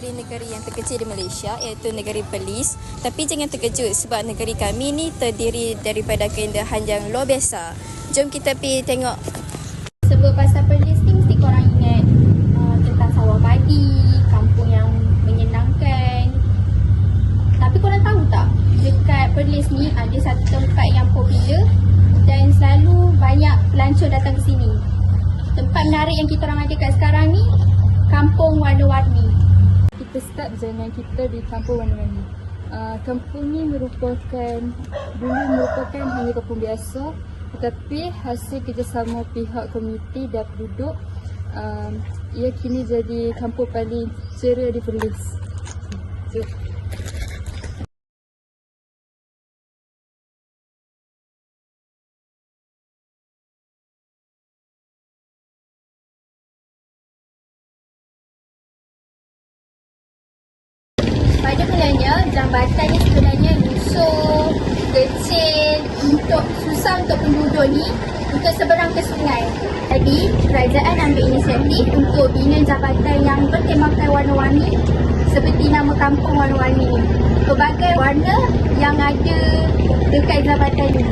dari negeri yang terkecil di Malaysia iaitu negeri Perlis. Tapi jangan terkejut sebab negeri kami ni terdiri daripada keindahan yang luar biasa. Jom kita pergi tengok. Sebut pasal Perlis ni mesti korang ingat uh, tentang sawah padi, kampung yang menyenangkan. Tapi korang tahu tak dekat Perlis ni ada satu tempat yang popular dan selalu banyak pelancong datang ke sini. Tempat menarik yang kita orang ada kat sekarang ni Kampung Warna-Warni. Kita start perjalanan kita di kampung warna-warni. Uh, kampung ni merupakan dulu merupakan hanya kampung biasa tetapi hasil kerjasama pihak komuniti dan penduduk um, ia kini jadi kampung paling ceria di Perlis. So, Pada mulanya, jambatan ni sebenarnya lusuh, kecil, untuk susah untuk penduduk ni untuk seberang ke sungai. Jadi, kerajaan ambil inisiatif untuk bina jabatan yang bertemakan warna-warni seperti nama kampung warna-warni ni. Pelbagai warna yang ada dekat jabatan ni.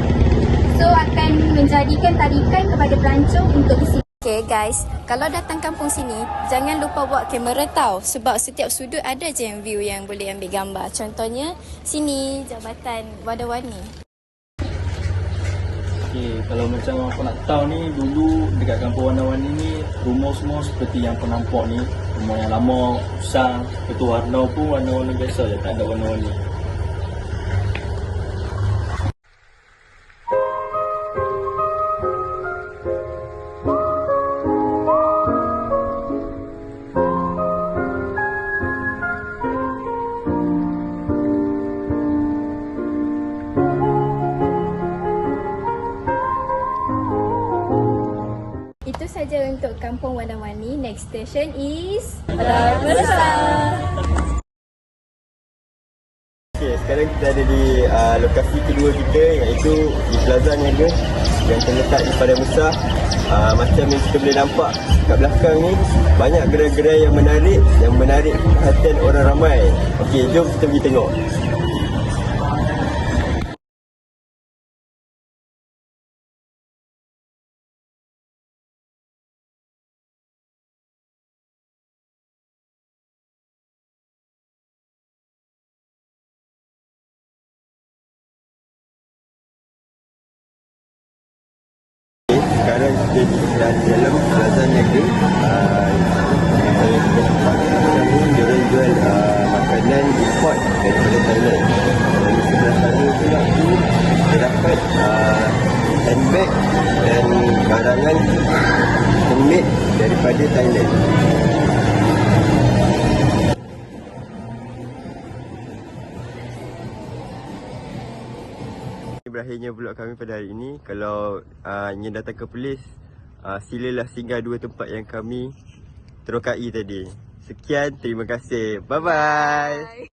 So, akan menjadikan tarikan kepada pelancong untuk ke sini. Okay guys, kalau datang kampung sini, jangan lupa bawa kamera tau sebab setiap sudut ada je yang view yang boleh ambil gambar. Contohnya, sini jabatan warna-warni. Okay, kalau macam aku nak tahu ni dulu dekat kampung warna-warni ni rumah semua seperti yang kau nampak ni rumah yang lama, usang, betul warna pun warna-warna biasa je, tak ada warna-warni. Saja untuk kampung warna-warni. Next station is Padang Besar. Okay, sekarang kita ada di uh, lokasi kedua kita iaitu di Plaza Niaga yang terletak di Padang Besar. Uh, macam yang kita boleh nampak kat belakang ni banyak gerai-gerai yang menarik yang menarik perhatian orang ramai. Okey, jom kita pergi tengok. Dalam Plaza Niaga. Uh, saya kita nampak macam ni diorang jual makanan import daripada Thailand. Dan di sebelah sana pula tu terdapat uh, handbag dan barangan handmade daripada Thailand. Berakhirnya vlog kami pada hari ini. Kalau uh, ingin datang ke Perlis, uh, silalah singgah dua tempat yang kami terokai tadi. Sekian, terima kasih. Bye-bye.